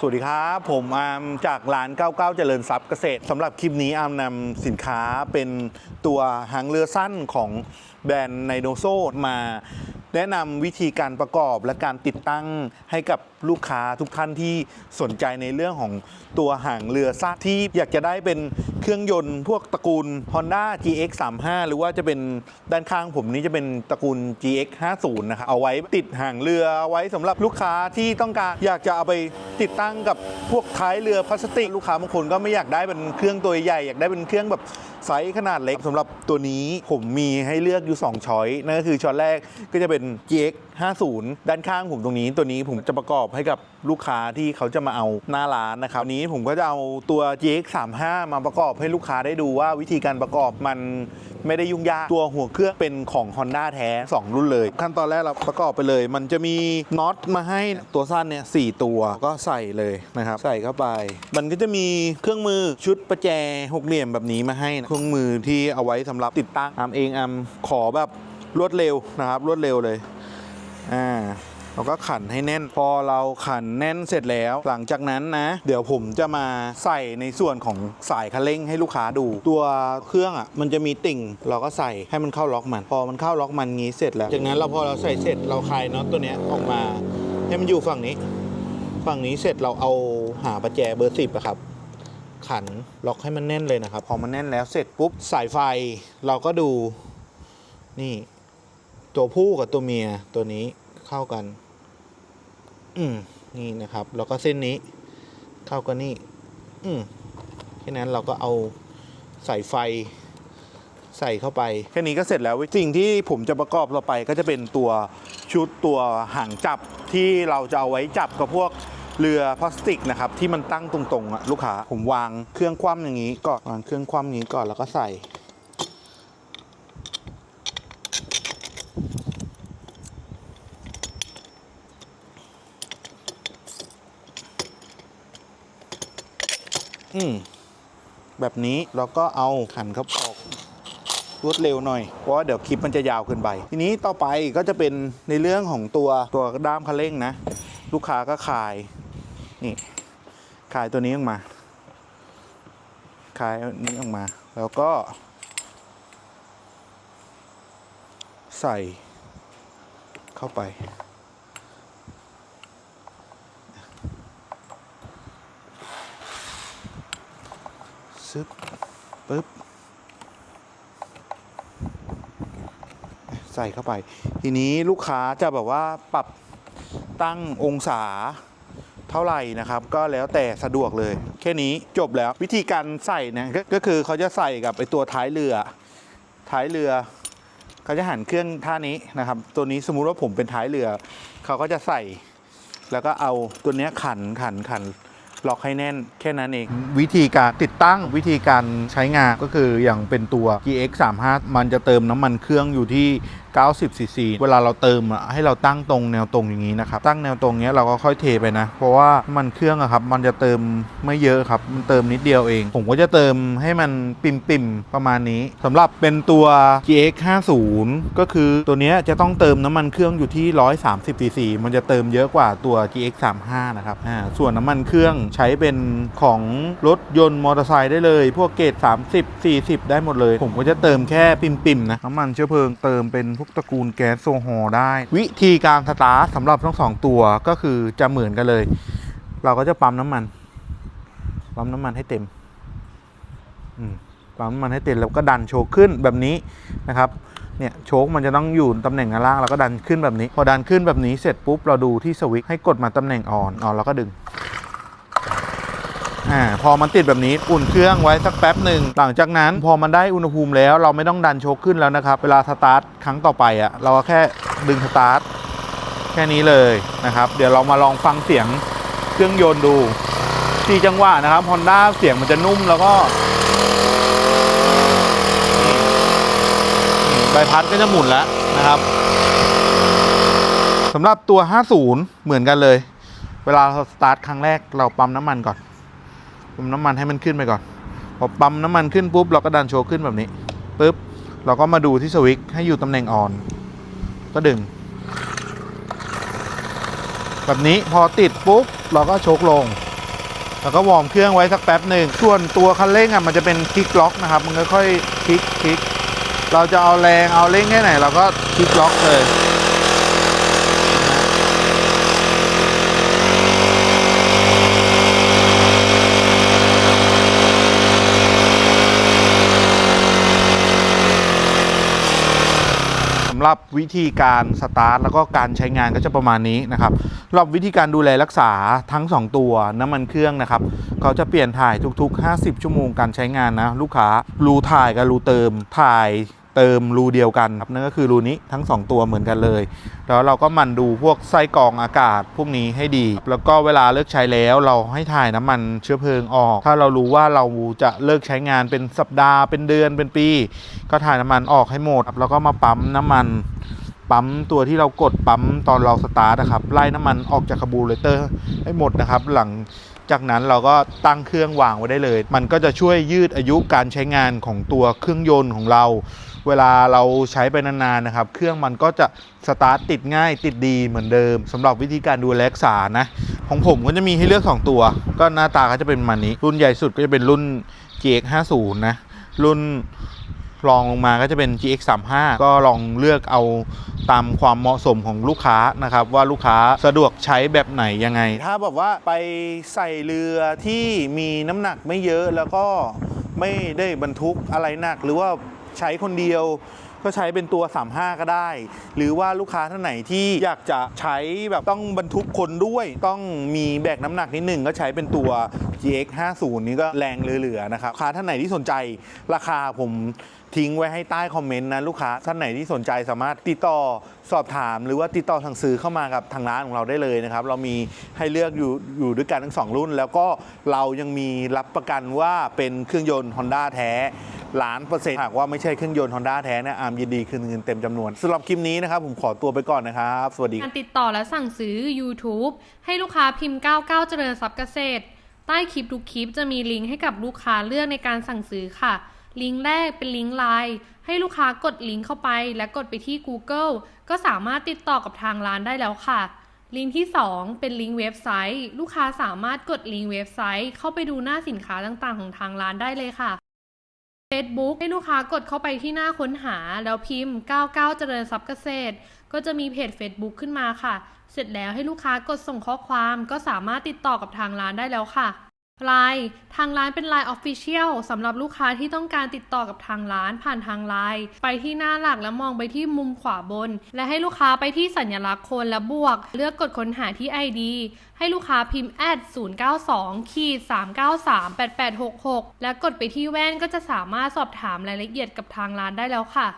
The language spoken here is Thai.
สวัสดีครับ ผมอาร์มจากร้าน 99 เจริญทรัพย์เกษตรสำหรับคลิปนี้อาร์มนำสินค้าเป็นตัวหางเรือสั้นของแบรนด์ไนโนโซมา แนะนำวิธีการประกอบและการติดตั้งให้กับลูกค้าทุกท่านที่สนใจในเรื่องของตัวหางเรือสั้นที่อยากจะได้เป็นเครื่องยนต์พวกตระกูล Honda GX 35หรือว่าจะเป็นด้านข้างผมนี้จะเป็นตระกูล GX 50นะครับเอาไว้ติดหางเรือเอาไว้สำหรับลูกค้าที่ต้องการอยากจะเอาไปติดตั้งกับพวกท้ายเรือพลาสติก ลูกค้าบางคนก็ไม่อยากได้เป็นเครื่องตัวใหญ่อยากได้เป็นเครื่องแบบ ไซส์ขนาดเล็กสำหรับตัวนี้ผมมีให้เลือกอยู่ 2 ช้อยนั่นก็คือช้อยแรกก็จะเป็น GX 50 ด้านข้างผมตรงนี้ ตัวนี้ผมจะประกอบให้กับ ลูกค้าที่เขาจะมาเอาหน้าร้านนะครับนี้ผมก็จะเอาตัว GX 35 มาประกอบให้ลูกค้าได้ดูว่าวิธีการประกอบมันไม่ได้ยุ่งยากตัวหัวเครื่องเป็นของ Honda แท้ 2 รุ่นเลย ขั้นตอนแรกเราประกอบไปเลย มันจะมีน็อตมาให้ตัวสั้นเนี่ยสตัวก็ใส่เลยนะครับ ใส่เข้าไป มันก็จะมีเครื่องมือชุดประแจหกเหลี่ยมแบบนี้มาให้นะเครื่องมือที่เอาไว้สำหรับติดตั้งอามเองอามขอแบบรวดเร็วนะครับ รวดเร็วเลยอ่า เราก็ขันให้แน่น พอเราขันแน่นเสร็จแล้ว หลังจากนั้นนะ เดี๋ยวผมจะมาใส่ในส่วนของสายคันเร่งให้ลูกค้าดู ตัวเครื่องอะมันจะมีติ่ง เราก็ใส่ให้มันเข้าล็อกมัน พอมันเข้าล็อกมันงี้เสร็จแล้ว จากนั้นเราพอเราใส่เสร็จเราคลายน็อตตัวเนี้ยออกมา ให้มันอยู่ฝั่งนี้ ฝั่งนี้เสร็จเราเอาหาประแจเบอร์สิบอะครับขันล็อกให้มันแน่นเลยนะครับ พอมันแน่นแล้วเสร็จปุ๊บสายไฟเราก็ดูนี่ ตัวผู้กับตัวเมียตัวนี้เข้ากัน อืมนี่นะครับ แล้วก็เส้นนี้เข้ากันนี่ อืมแค่นั้นเราก็เอาใส่ไฟใส่เข้าไป แค่นี้ก็เสร็จแล้วสิ่งที่ผมจะประกอบต่อไปก็จะเป็นตัวชุดตัวหางจับที่เราจะเอาไว้จับกับพวกเรือพลาสติกนะครับที่มันตั้งตรงๆอะลูกค้าผมวางเครื่องคว่ำอย่างนี้ก่อนวางเครื่องคว่ำอย่างนี้ก่อนแล้วก็ใส่ อืมแบบนี้เราก็เอาขันครับออกรวดเร็วหน่อย เพราะว่าเดี๋ยวคลิปมันจะยาวเกินไป ทีนี้ต่อไปก็จะเป็นในเรื่องของตัวตัวด้ามคันเร่งนะ ลูกค้าก็ขาย นี่ขายตัวนี้ออกมา ขายอันนี้ออกมา แล้วก็ ใส่เข้าไป ซึบปึ๊บใส่เข้าไป ทีนี้ลูกค้าจะแบบว่าปรับตั้งองศาเท่าไหร่นะครับ ก็แล้วแต่สะดวกเลย แค่นี้จบแล้ววิธีการใส่นะกก็คือเขาจะใส่กับไอตัวท้ายเรือ ท้ายเรือเขาจะหันเครื่องท่านี้นะครับ ตัวนี้สมมุติว่าผมเป็นท้ายเรือ เขาก็จะใส่ แล้วก็เอาตัวเนี้ยขันขันขัน ล็อกให้แน่นแค่นั้นเอง วิธีการติดตั้งวิธีการใช้งานก็คืออย่างเป็นตัว GX 35 มันจะเติมน้ำมันเครื่องอยู่ที่ 90ซีซีเวลาเราเติมอะให้เราตั้งตรงแนวตรงอย่างนี้นะครับ ตั้งแนวตรงเนี้ยเราก็ค่อยเทไปนะ เพราะว่าน้ำมันเครื่องอะครับ มันจะเติมไม่เยอะครับ มันเติมนิดเดียวเอง ผมก็จะเติมให้มันปิ่มปิ่มๆประมาณนี้สำหรับเป็นตัว GX 50ก็คือตัวเนี้ยจะต้องเติมน้ำมันเครื่องอยู่ที่ 130ซีซีมันจะเติมเยอะกว่าตัว GX 35นะครับ อ่า ส่วนน้ำมันเครื่องใช้เป็นของรถยนต์มอเตอร์ไซค์ได้เลย พวกเกรด30 40 ได้หมดเลย ผมก็จะเติมแค่ปิ่มๆนะ น้ำมันเชื้อเพลิงเติมเป็นพวกตระกูลแก๊สโซฮอล์ได้ วิธีการสตาร์ทสำหรับทั้งสองตัวก็คือจะเหมือนกันเลย เราก็จะปั๊มน้ำมัน ปั๊มน้ำมันให้เต็มปั๊มน้ำมันให้เต็มแล้วก็ดันโชว์ขึ้นแบบนี้นะครับเนี่ยโชคมันจะต้องอยู่ตำแหน่งข้างล่างแล้วก็ดันขึ้นแบบนี้ พอดันขึ้นแบบนี้เสร็จปุ๊บเราดูที่สวิตช์ให้กดมาตำแหน่งอ่อนอ่อนแล้วก็ดึง อ่าพอมันติดแบบนี้อุ่นเครื่องไว้สักแป๊บหนึ่งหลังจากนั้นพอมันได้อุณหภูมิแล้วเราไม่ต้องดันโชคขึ้นแล้วนะครับ เวลาสตาร์ทครั้งต่อไปอะ่ะเราก็แค่ดึงสตาร์ทแค่นี้เลยนะครับเดี๋ยวเรามาลองฟังเสียงเครื่องยนต์ดูสี่จังหวะนะครับ Honda เสียงมันจะนุ่มแล้วก็ใบพัดก็จะหมุนแล้วนะครับสำหรับตัว 50 เหมือนกันเลย เวลาเราสตาร์ทครั้งแรกเราปั๊มน้ำมันก่อน ปั๊มน้ำมันให้มันขึ้นไปก่อน พอปั๊มน้ำมันขึ้นปุ๊บเราก็ดันโชว์ขึ้นแบบนี้ปุ๊บเราก็มาดูที่สวิตช์ให้อยู่ตำแหน่งออน ก็ดึง แบบนี้พอติดปุ๊บเราก็โชกลง แล้วก็วอร์มเครื่องไว้สักแป๊บหนึ่งส่วนตัวคันเร่งอะมันจะเป็นคลิกล็อกนะครับ มันค่อยๆคลิกคลิกเราจะเอาแรงเอาเร่งแค่ไหน เราก็คลิกล็อกเลยำหรับวิธีการสตาร์ทแล้วก็การใช้งานก็จะประมาณนี้นะครับสำหรับวิธีการดูแลรักษาทั้ง 2 ตัวน้ำมันเครื่องนะครับเขาจะเปลี่ยนถ่ายทุก ๆ 50 ชั่วโมงการใช้งานนะลูกค้ารูถ่ายกับรูเติมถ่าย เติมรูเดียวกันครับนั่นก็คือรูนี้ทั้ง 2 ตัวเหมือนกันเลย แล้วเราก็มันดูพวกไส้กรองอากาศพวกนี้ให้ดี แล้วก็เวลาเลิกใช้แล้วเราให้ถ่ายน้ำมันเชื้อเพลิงออก ถ้าเรารู้ว่าเราจะเลิกใช้งานเป็นสัปดาห์เป็นเดือนเป็นปี ก็ถ่ายน้ำมันออกให้หมดครับแล้วก็มาปั๊มน้ำมันปั๊มตัวที่เรากดปั๊มตอนเราสตาร์ทนะครับไล่น้ำมันออกจากคาร์บูเรเตอร์ให้หมดนะครับ หลัง จากนั้นเราก็ตั้งเครื่องวางไว้ได้เลย มันก็จะช่วยยืดอายุการใช้งานของตัวเครื่องยนต์ของเรา เวลาเราใช้ไปนานๆนะครับ เครื่องมันก็จะสตาร์ทติดง่ายติดดีเหมือนเดิมสำหรับวิธีการดูแลรักษานะ ของผมก็จะมีให้เลือก 2 ตัว ก็หน้าตาก็จะเป็นประมันนี้ รุ่นใหญ่สุดก็จะเป็นรุ่น GX 50 นะรุ่น รองลงมาก็จะเป็น GX 3 5ก็ลองเลือกเอาตามความเหมาะสมของลูกค้านะครับ ว่าลูกค้าสะดวกใช้แบบไหนยังไง ถ้าแบบว่าไปใส่เรือที่มีน้ำหนักไม่เยอะแล้วก็ไม่ได้บรรทุกอะไรหนัก หรือว่าใช้คนเดียวก็ใช้เป็นตัว 35 ก็ได้ หรือว่าลูกค้าท่านไหนที่อยากจะใช้แบบต้องบรรทุกคนด้วย ต้องมีแบกน้ำหนักนิดหนึ่งก็ใช้เป็นตัว GX 50นี้ก็แรงเหลือๆนะครับ ลูกค้าท่านไหนที่สนใจราคาผม ทิ้งไว้ให้ใต้คอมเมนต์นะลูกค้าท่านไหนที่สนใจสามารถติดต่อสอบถาม หรือว่าติดต่อทางซื้อเข้ามากับทางร้านของเราได้เลยนะครับ เรามีให้เลือกอยู่อยู่ด้วยกันทั้งสองรุ่น แล้วก็เรายังมีรับประกันว่าเป็นเครื่องยนต์ Honda แท้ล้านเปอร์เซ็นต์หากว่าไม่ใช่เครื่องยนต์ Honda แท้เนี่ยอาร์มยินดีคืนเงินเต็มจำนวนสำหรับคลิปนี้นะครับ ผมขอตัวไปก่อนนะครับ สวัสดีการติดต่อและสั่งซื้อ YouTube ให้ลูกค้าพิมพ์ 99 เจริญทรัพย์เกษตร ใต้คลิปทุกคลิปจะมีลิงก์ให้กับลูกค้าเลือกในการสั่งซื้อค่ะ ลิงก์แรกเป็นลิงก์ไลน์ให้ลูกค้ากดลิงก์เข้าไป และกดไปที่ Google ก็สามารถติดต่อกับทางร้านได้แล้วค่ะ ลิงก์ที่ 2 เป็นลิงก์เว็บไซต์ ลูกค้าสามารถกดลิงก์เว็บไซต์ เข้าไปดูหน้าสินค้าต่างๆ ของทางร้านได้เลยค่ะ Facebook ให้ลูกค้ากดเข้าไปที่หน้าค้นหา แล้วพิมพ์ 99 เจริญทรัพย์เกษตร ก็จะมีเพจ Facebook ขึ้นมาค่ะ เสร็จแล้วให้ลูกค้ากดส่งข้อความก็สามารถติดต่อกับทางร้านได้แล้วค่ะ ไลน์ทางร้านเป็น Line Official สำหรับลูกค้าที่ต้องการติดต่อกับทางร้านผ่านทางไลน์ไปที่หน้าหลักแล้วมองไปที่มุมขวาบน และให้ลูกค้าไปที่สัญลักษณ์คนและบวก เลือกกดค้นหาที่ ID ให้ลูกค้าพิมพ์ add 092ขีด393 8866 และกดไปที่แว่นก็จะสามารถสอบถามรายละเอียดกับทางร้านได้แล้วค่ะ